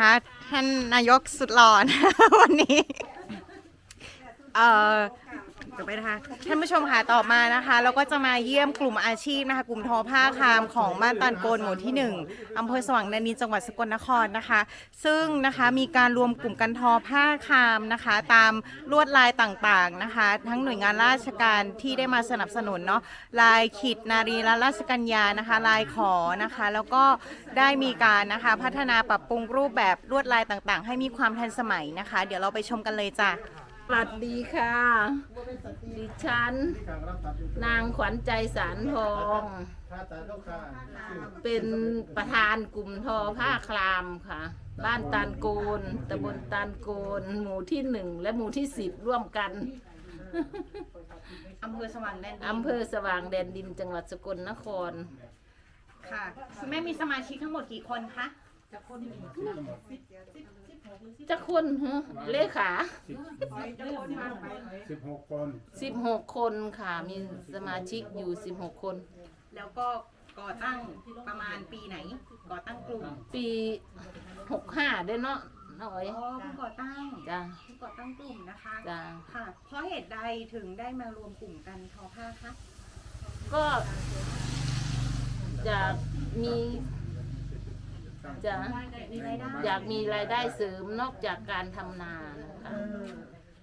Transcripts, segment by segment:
นะคะ ท่านนายกสุดหล่อนะวันนี้ เอ่อ เดี๋ยวไปนะคะท่านผู้ชมค่ะต่อมานะคะ เราก็จะมาเยี่ยมกลุ่มอาชีพนะคะ กลุ่มทอผ้าคามของบ้านตันโกนหมู่ที่ 1อำเภอสว่างแดนดินจังหวัดสกลนครนะคะ ซึ่งนะคะมีการรวมกลุ่มกันทอผ้าคามนะคะ ตามลวดลายต่างๆนะคะ ทั้งหน่วยงานราชการที่ได้มาสนับสนุนเนาะลายขีดนารีและราชกัญญานะคะ ลายขอนะคะ แล้วก็ได้มีการนะคะพัฒนาปรับปรุงรูปแบบลวดลายต่างๆ ให้มีความทันสมัยนะคะ เดี๋ยวเราไปชมกันเลยจ้ะ วัสดีค่ะ ดิฉัน นางขวัญใจสารทอง เป็นประธานกลุ่มทอผ้าคลามค่ะ บ้านตานโกนตำบลตานโกน หมู่ที่หนึ่งและหมู่ที่สิบร่วมกันอำเภอสว่างแดนดินอำเภอสว่างแดนดินจังหวัดสกลนคร ค่ะคุณแม่มีสมาชิกทั้งหมดกี่คนคะ จะคนฮะเลขาสิบหกคนสิบหกคนค่ะ มีสมาชิกอยู่สิบหกคน แล้วก็ก่อตั้งประมาณปีไหน ก่อตั้งกลุ่ม ปีหกห้าได้เนาะน้อยอ๋อเพิ่งก่อตั้งจ้าเพิ่งก่อตั้งกลุ่มนะคะจ้าค่ะ เพราะเหตุใดถึงได้มารวมกลุ่มกันทอผ้าคะก็อยากมี จะมีรายได้อยากมีรายได้เสริมนอกจากการทำนานะคะเออ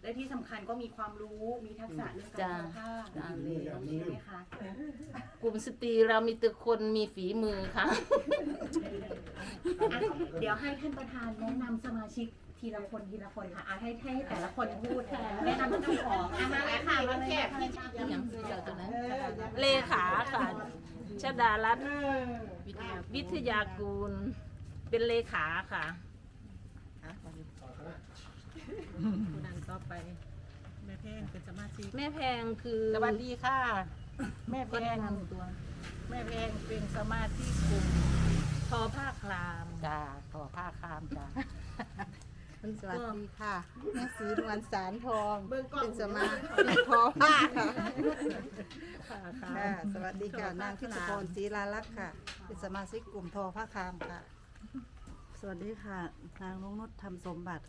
และที่สำคัญก็มีความรู้มีทักษะเรื่องการจ้าทอผ้าจ้าใช่ไหมคะกลุ่มสตรีเรามีแต่คนมีฝีมือค่ะ อะเดี๋ยวให้ท่านประธานแนะนำสมาชิกทีละคนทีละคนค่ะอะให้ให้แต่ละคนพูดแนะนำเจ้าของอะมาเลยค่ะมาเลยค่ะอย่างที่เราตรงนั้นเลขาค่ะชดารัตน์วิทยากูล เป็นเลขาค่ะผู้นั้นต่อไป แม่แพงเป็นสมาชิกแม่แพงคือสวัสดีค่ะ แม่แพก็งแนะนำตัวแม่แพงเป็นสมาชิกกลุ่มทอผ้าคลาม จ้าขอผ้าคามจ้าสวัสดีค่ะแม่สีนวลสารทองเป็นสมาชิกทอผ้าค่ะค่ะค่ะ ค่ะ สวัสดีค่ะ นางพิชพรศรีลาลักษณ์ค่ะ เป็นสมาชิกกลุ่มทอผ้าคามค่ะ สวัสดีค่ะ นางนงนุชทำสมบัติ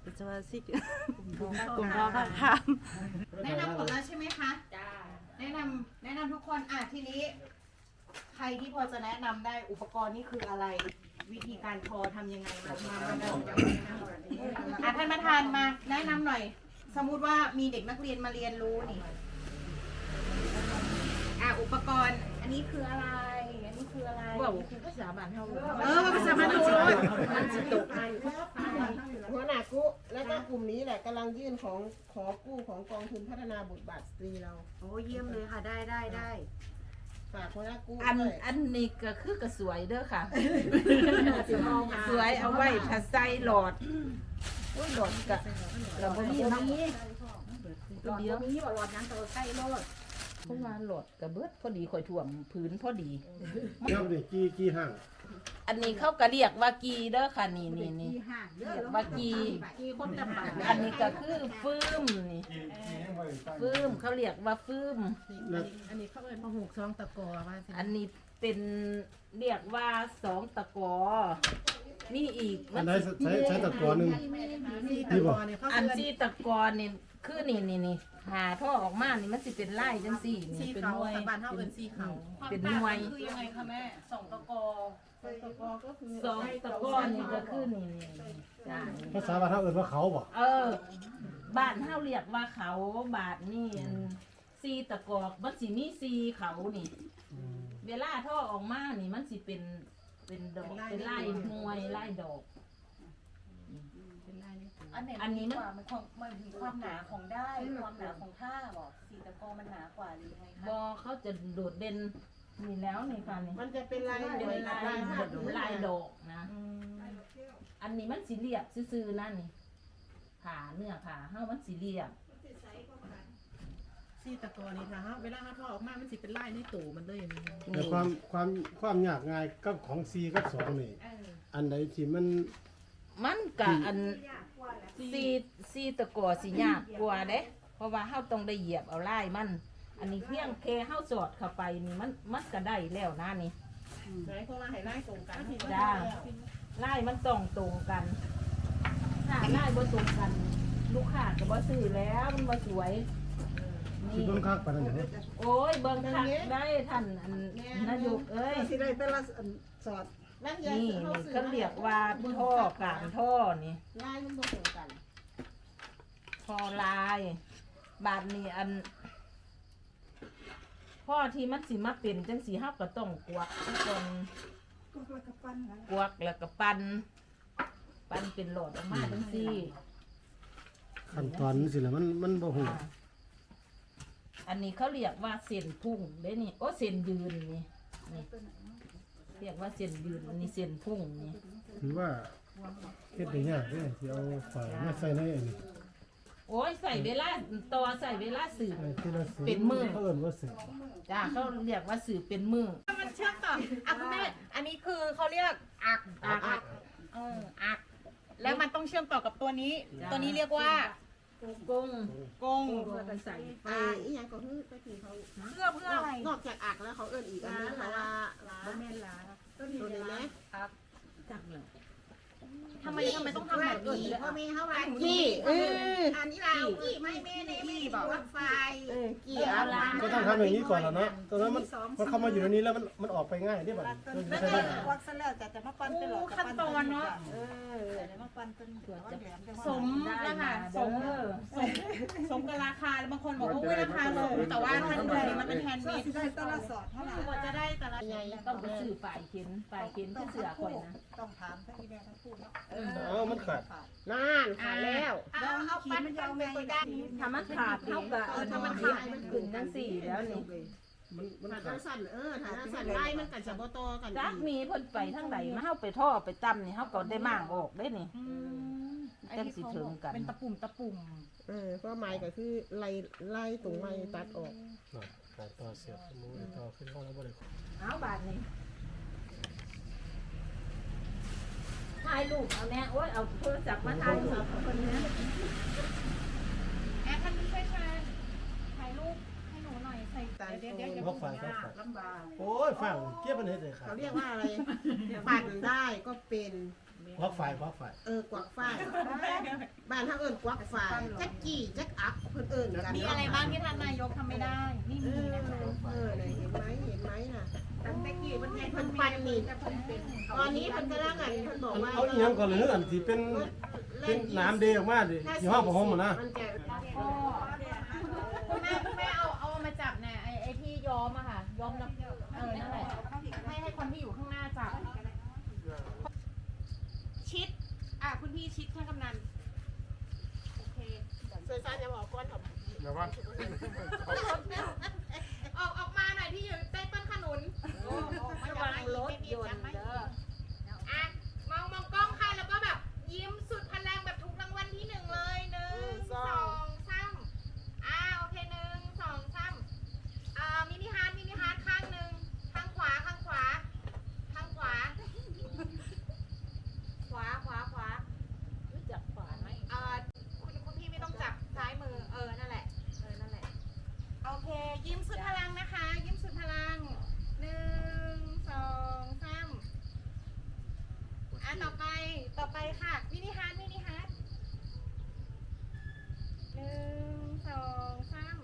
เป็นสมาชิกกลุ่มทอผ้ากลุ่มทอผ้าคามแนะนำหมดแล้วใช่ไหมคะจ้าแนะนำแนะนำทุกคนอะทีนี้ ใครที่พอจะแนะนำได้อุปกรณ์นี่คืออะไร วิธีการทอทำยังไงมามามามาอะท่านประธานมาแนะนำหน่อย สมมุติว่ามีเด็กนักเรียนมาเรียนรู้นี่อะอุปกรณ์อันนี้คืออะไร ว่าคือภาษาบ้านเฮาเออภาษาบ้านเฮาเลยมันสิตกหัวหน้ากู้แล้วก็กลุ่มนี้แหละกำลังยื่นของขอกู้ของกองทุนพัฒนาบทบาทสตรีเรา โอ้เยี่ยมเลยค่ะได้ได้ได้ฝากหัวหน้ากู้อันด้วยอันนี้ก็คือกระสวยเด้อค่ะ สวยเอาไว้ถ้าใส่หลอดอุ้ยหลอดกะเราบ่มีเนาะหลอดตรงนี้ว่าหลอดนั้นตัวใกล้โลด เพราะว่าหลอดกระเบิดพอดีข่อยถ่วมพื้นพอดีเดี๋ยวนี่กี่กี่ห้างอันนี้เขาก็เรียกว่ากีเด้อค่ะนี่นี่นี่เรียกว่ากีคนตำบานอันนี้ก็คือฟืมนี่ฟืมเขาเรียกว่าฟืมแล้วอันนี้เขาเอิ้นมาหูกซองตะกอว่าสิอันนี้เป็นเรียกว่าสองตะกอมีอีกอันไหนใช้ใช้ตะกอนหนึ่งซีตะกอเนี่ยเขาอันเอิ้นที่ตะกอนี่ คือนี่นี่นี่หาท่อออกมานี่มันสิเป็นไล่จังสี่ซีนี่เป็นเขาหน่วยตะบานเฮาเอิ้นซีเขาเป็นหน่วยคือยังไงคะแม่สองตะกอตะกอก็คือสองตะกอนี่ก็คือนี่นี่นี่จ้าภาษาบ้านเฮาเอิ้นว่าเขาบ่เออ บ้านเฮาเรียกว่าเขาบาทนี่อันซีตะกอกมันสิมีซีเขานี่ เวลาท่อออกมานี่มันสิเป็นเป็นดอกเป็นไล่มวยไล่ดอก อันไหนอันนี้มันกว่ามันความมันมีความหนาของได้ความหนาของท่าบอกสีตะกอมันหนากว่าหรือไงบคะอเขาจะโดดเด่นนี่แล้วนี่ค่ะนี่มันจะเป็นลายเป็นลายลายลายลายดอกนะอันนี้มันสีเรียบซื่อๆนั่นนี่ผ่าเนื้อผ่าเฮามันสีเรียบ ซีตะกอนี่ค่ะเฮาเวลาเฮาทอออกมา มันสิเป็นลายในตู่มันเลยนี่แต่ความความความยากง่ายกับของ4กับ2นี่ อันใดที่มันมันกะอัน ซีซีตะกอสียากกว่าเด้ เพราะว่าเฮาต้องได้เหยียบเอาลายมัน อันนี้เพียงแค่เฮาสอดเข้าไปนี่มันมันก็ได้แล้วนะนี่ไหนเพราะว่าให้ลายตรงกันจ้าไล่มันต้องตรงกัน ถ้าไล่บ่ตรงกัน ลูกค้าก็บ่ซื้อแล้วมันบ่สวยสินี่เบิ่งคักปานนั้นเหรอโอ้ยเบิ่งคักได้ท่านอันนายกเอ้ยสิได้แต่ละอันสอด นั่นยายนี่เขานี่ซื้อเขาเรียกว่าท่อกลางท่อนี่ลายมันบ่ตรงกันท่อลาย บาดนี้อันพ่อที่มันสิมาเป็นจังสีเฮาก็ต้องกวักทุกคนกวักแล้วก็ปั้นปั้นเป็นหลอดออกมาจังซี่ ขั้นตอนสิล่ะมันมันบ่ฮู้อันนี้เขาเรียกว่าเส้นพุ่งเด้นี่โอ้เส้นยืนนี่นี่ เรียกว่าเส้นยืนอันนี้เส้นพุ่งนี่ถือว่าเฮ็ดได้ยากเด้สิเอาฝามาใส่ในอันนี้โอ้ยใส่เวลาต่อใส่เวลาสืบ ไอ้ที่เราซื้อเป็นมือเขาเอิ้นว่าสิจ้าเขาเรียกว่าสืบเป็นมือมันเชื่อมต่ออะคุณแม่อันนี้คือเขาเรียกอักอักอัก เอออัก แล้วมันต้องเชื่อมต่อกับตัวนี้ จ้ะ ตัวนี้เรียกว่า กงกงแล้วก็ใส่ไอ้อีหยังก็คือก็คือเขาเพื่อเพื่ออะไรนอกจากอักแล้วเขาเอิ้นอีกอันนึงเขาว่าบ่แม่นลาตัวนี้ไหมจักเลย ทำไมทำไมต้องทำแบบนี้พ่อแม่เขาว่ากี้กี้เอเออออันนี้เรากี้ไม่แม่ในแม่บอกว่าไฟเออกี้เอาละก็ต้องทำอย่างนี้ก่อนแล้วเนาะตอนนั้นมันมันเข้ามาอยู่ในนี้แล้วมันมันออกไปง่ายได้บัดนี้แล้วใช่ก็ไหมควักซะแล้วแต่จะมาปั้นเป็นหลอดขั้นตอนเนาะเออจะมาปั้นเป็นหัวแหลมจังสมนะคะสมสมสมกับราคาแล้วบางคนบอกว่าอุ้ยราคาสูงแต่ว่าท่านดูนี่มันเป็นแฮนด์เมก็ดสิได้แต่ละสอดเท่าไหร่กว่าจะได้แต่ละใหญ่ต้องไปซื้อฝ่ายเข็นฝ่ายเข็นที่เสือก่อยนะต้องถามทั้งอีแม่ทั้งคู่เนาะเอ้ามันขาดนานขาดแล้วเอาเอาปั้นปั้นไปได้ถ้ามันขาดเท่ากับเอาถ้ามันขาดมันขึ้นจังสี่แล้วนี่มันมันถ้าขาทั้ดงสั่นเออถ้าทั้งสั่นไล่มันกันจะบ่โตกันจักอีกมีเพิ่นไปทางไหนมาเฮาไปท่อไปตำนี่เฮาก็ได้มั่างออกได้นี่จังสิถึงกันเป็นตะปุ่มตะปุ่มเออก็ไม้ก็คือไล่ไล่ตรงไม้ตัดออกน่ะขาดต่อเสียบมือต่อขึ้นเข้าแล้วบ่ได้เอาบาทนี่ายรูปเอาแน่โอ้ยเอาโทรศัพท์มาถ่ายรูปคนนี้แอดท่านผู้ช่วยชาญถ่ายรูปให้หนูหน่อยใส่ตายเดี๋ยวเดี๋ยวเดี๋ยวพกฝาพกฝาโอ้ยฟังเกี่ยวมันเฮ็ดได้ครับเขาเรียกว่าอะไรปั่นได้ก็เป็นพกฝ่ายพกฝ่ายเออกวักฝ้ายบ้านเขาเอิ้นกวักฝ้ายจักกี้จักอักเพิ่นเอิ้นกันมีอะไรบ้างที่ท่านนายกทำไม่ได้นี่เอมีอนะคะ เพิ่นปั่นนี่ตอนนี้เพิ่นกำลังอันเพิ่นบอกว่าเอาอีหยังก่อนเลยอันที่เป็นเป็นน้ำเดออกมาดิยี่ห้อผมอะนะ มันจะคุณแม่คุณแม่เอาเอามาจับเนี่ยไอ้ไอ้ที่ย้อมอะค่ะย้อมน้ำเออนั่นแหละให้ให้คนที่อยู่ข้างหน้าจับ ชิด อะคุณพี่ชิดท่านกำนันโอเคสวยซานจะบอกก้อนทำเดี๋ยวว่าออกออกมาหน่อยที่อยู่ใต้ต้นขนุน ระวังรถยนต์เด้อ อะมองมองกล้องค่ะ แล้วก็แบบยิ้มสุดพลังแบบถูกรางวัลที่หนึ่งเลยหนึ่งสองสามอ่าโอเคหนึ่งสองสามอ่ามินิฮาร์ดมินิฮาร์ดข้างหนึ่งข้างขวาข้างขวา ข้างขวา ขวาขวาขวา รู้จักฝาไหม เอ่อคุณคุณพี่ไม่ต้องจับซ้ายมือ เออ นั่นแหละ เออ นั่นแหละ โอเค ยิ้มสุดพลังนะคะ ยิ้มสุดพลังหนึ่งสองสามอะต่อไป ต่อไปค่ะ มินิฮาร์ดมินิฮาร์ดหนึ่งสองสาม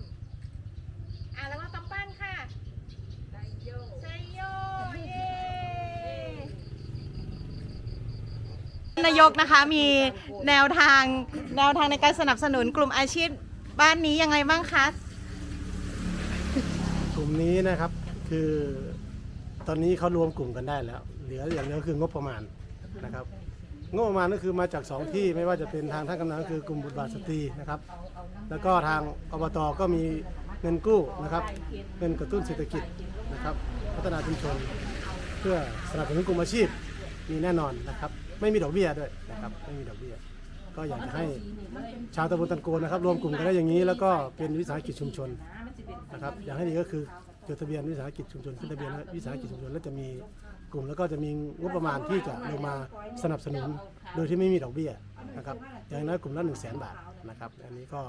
อะแล้วก็ต้องปั้นค่ะไซโยไซโย เย้ นายกนะคะมีแนวทางแนวทางในการสนับสนุนกลุ่มอาชีพบ้านนี้ยังไงบ้างคะกลุ่มนี้นะครับคือตอนนี้เขารวมกลุ่มกันได้แล้ว เหลืออย่างเดียวคืองบประมาณนะครับ งบประมาณก็คือมาจากสองที่ไม่ว่าจะเป็นทางท่านกำนันก็คือกลุ่มบุตรบาทสตรีนะครับ แล้วก็ทางอบตก็มีเงินกู้นะครับเงินกระตุ้นเศรษฐกิจนะครับ พัฒนาชุมชน เพื่อสนับสนุนกลุ่มอาชีพมีแน่นอนนะครับ ไม่มีดอกเบี้ยด้วยนะครับไม่มีดอกเบี้ย ก็อยากจะให้ชาวตำบลตันโกนะครับ รวมกลุ่มกันได้อย่างนี้ แล้วก็เป็นวิสาหกิจชุมชนนะครับอย่างให้ดีก็คือจดทะเบียนวิสาหกิจชุมชนขึ้นทะเบียนวิสาหกิจชุมชนแล้วจะมีกลุ่มแล้วก็จะมีงบประมาณที่จะลงมาสนับสนุนโดยที่ไม่มีดอกเบี้ยนะครับอย่างน้อยกลุ่มละ1 0 0 0 0แสนบาทนะครับอันนี้ก็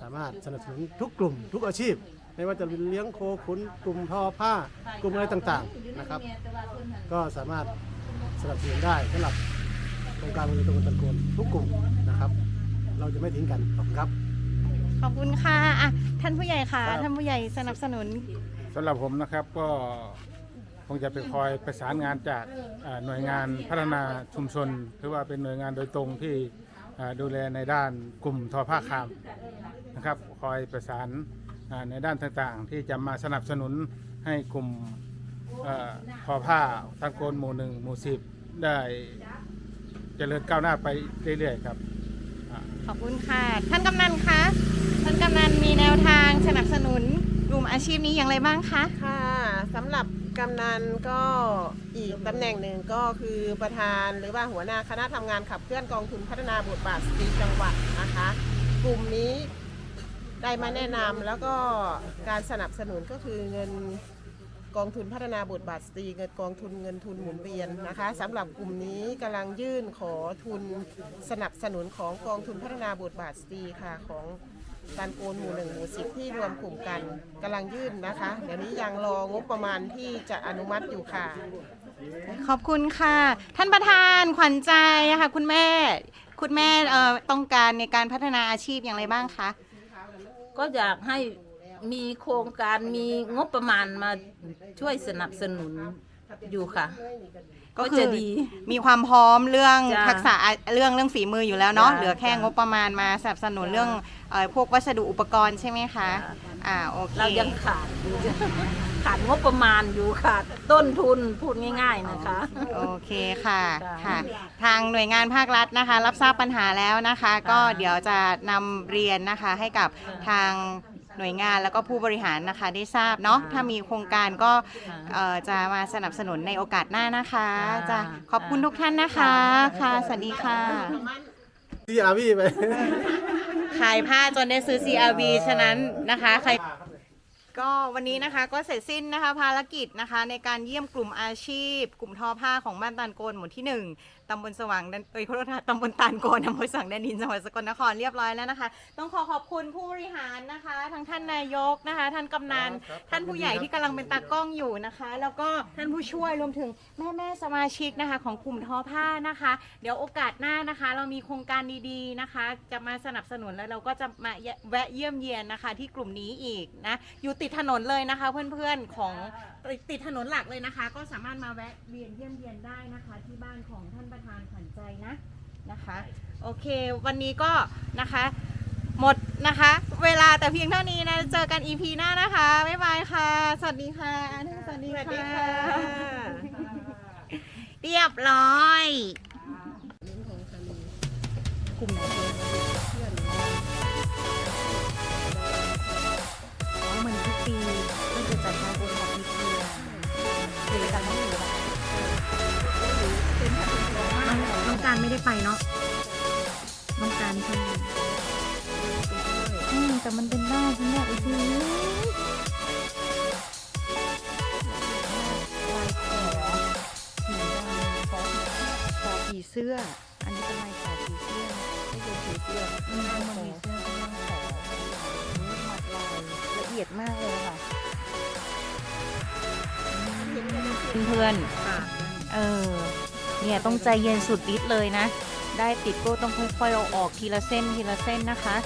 สามารถสนับสนุนทุกกลุ่ม ทุกอาชีพ ไม่ว่าจะเป็นเลี้ยงโคขุนกลุ่มทอผ้ากลุ่มอะไรต่างๆนะครับ ก็สามารถ สสนับสนุนได้สำหรับโครงการเงินตะวันตะโกนทุกกลุ่มนะครับ เราจะไม่ทิ้งกันขอบคุณครับ ขอบคุณค่ะอะ ท่านผู้ใหญ่ค่ะ ครับ ท่านผู้ใหญ่สนับสนุน สำหรับผมนะครับก็คงจะไปคอยประสานงานจากอ่าหน่วยงานพัฒนาชุมชนหรือว่าเป็นหน่วยงานโดยตรงที่อ่าดูแลในด้านกลุ่มทอผ้าคามนะครับ คอยประสานอ่าในด้านต่างๆ ที่จะมาสนับสนุนให้กลุ่ม เอ่อทอผ้าตะโกนหมู่หนึ่งหมู่สิบได้เจริญก้าวหน้าไปเรื่อยๆครับ ขอบคุณค่ะ ท่านกำนันคะ ท่านกำนันมีแนวทางสนับสนุนกลุ่มอาชีพนี้อย่างไรบ้างคะ ค่ะสำหรับกำนันก็อีกตำแหน่งหนึ่งก็คือประธานหรือว่าหัวหน้าคณะทำงานขับเคลื่อนกองทุนพัฒนาบทบาทสตรีจังหวัดนะคะ กลุ่มนี้ได้มาแนะนำแล้วก็การสนับสนุนก็คือเงิน กองทุนพัฒนาบทบาทสตรีเงินกองทุนเงินทุนหมุนเวียนนะคะสำหรับกลุ่มนี้กำลังยื่นขอทุนสนับสนุนของกองทุนพัฒนาบทบาทสตรีค่ะของตันโกนหมู่หนึ่งหมู่สิบที่รวมกลุ่มกันกำลังยื่นนะคะ เดี๋ยวนี้ยังรองบประมาณที่จะอนุมัติอยู่ค่ะ ขอบคุณค่ะ ท่านประธานขวัญใจนะคะคุณแม่ คุณแม่เอ่อต้องการในการพัฒนาอาชีพอย่างไรบ้างคะ ก็อยากให้ มีโครงการมีงบประมาณมาช่วยสนับสนุนอยู่ค่ะ ก็ก็คือจะดี มีความพร้อมเรื่องจ้ะทักษะเรื่องเรื่องฝีมืออยู่แล้วเนาะจ้ะเหลือแค่จ้ะ งบประมาณมาสนับสนุนเรื่องเอ่อพวกวัสดุอุปกรณ์ใช่ไหมคะจ้ะอ่าโอเค เรายังขาดอยู่ ขาดงบประมาณอยู่ขาดต้นทุนพูดง่าย ๆนะคะ โอเคค่ะจ้ะค่ะ ทางหน่วยงานภาครัฐนะคะ รับทราบปัญหาแล้วนะคะ ก็จ้ะเดี๋ยวจะนำเรียนนะคะให้กับจ้ะทาง หน่วยงานแล้วก็ผู้บริหารนะคะได้ทราบเนาะจ้ะถ้ามีโครงการก็จ้ะเอ่อจะมาสนับสนุนในโอกาสหน้านะคะจ้ะจะขอบคุณทุกท่านนะคะค่ะสวัสดีค่ะที่อาวี่ไป ขายผ้าจนได้ซื้อ CRV ฉะนั้นนะคะใคร ก็วันนี้นะคะก็เสร็จสิ้นนะคะภารกิจนะคะ ในการเยี่ยมกลุ่มอาชีพ กลุ่มทอผ้าของบ้านตานโกนหมู่ที่ 1ตำบลสว่างแดนเอ้ยขอโทษค่ะตำบลตานโกนอำเภอสังแดนดินจังหวัดสกลนครเรียบร้อยแล้วนะคะ ต้องขอขอบคุณผู้บริหารนะคะ ทั้งท่านนายกนะคะ ท่านกำนันท่านผู้ใหญ่ที่กำลังเป็นตากล้องอยู่นะคะ แล้วก็ท่านผู้ช่วยรวมถึงแม่แม่ๆสมาชิกนะคะ ของกลุ่มทอผ้านะคะ เดี๋ยวโอกาสหน้านะคะ เรามีโครงการดีๆนะคะ จะมาสนับสนุนแล้วเราก็จะมาแวะเยี่ยมเยียนนะคะ ที่กลุ่มนี้อีกนะอยู่ติดถนนเลยนะคะ เพื่อนๆของติดถนนหลักเลยนะคะ ก็สามารถมาแวะเวียนเยี่ยมเยียนได้นะคะ ที่บ้านของท่านประธานขวัญใจนะนะคะ โอเค วันนี้ก็นะคะ หมดนะคะ เวลาแต่เพียงเท่านี้นะเจอกัน EP หน้านะคะบ๊ายบายค่ะ สวัสดีค่ะสวัสดีสวัสดีค่ะค่ะเรียบร้อยกลุ่มไหน ไม่ได้ไปเนาะน้องการใช่ไหมอืมแต่มันเป็นได้คุณแม่โอ้โหลายขอสีดำขอขอผีเสื้อ อันนี้เป็นลายขอผีเสื้อไม่ใช่ผีเสื้ออืมมันมีเสื้อที่มันขอนี่มัดลายละเอียดมากเลยค่ะเพื่อนๆเออ เนี่ยต้องใจเย็นสุดฤทธิ์เลยนะ ได้ติดก็ต้องค่อยๆเอาออกทีละเส้นทีละเส้นนะคะ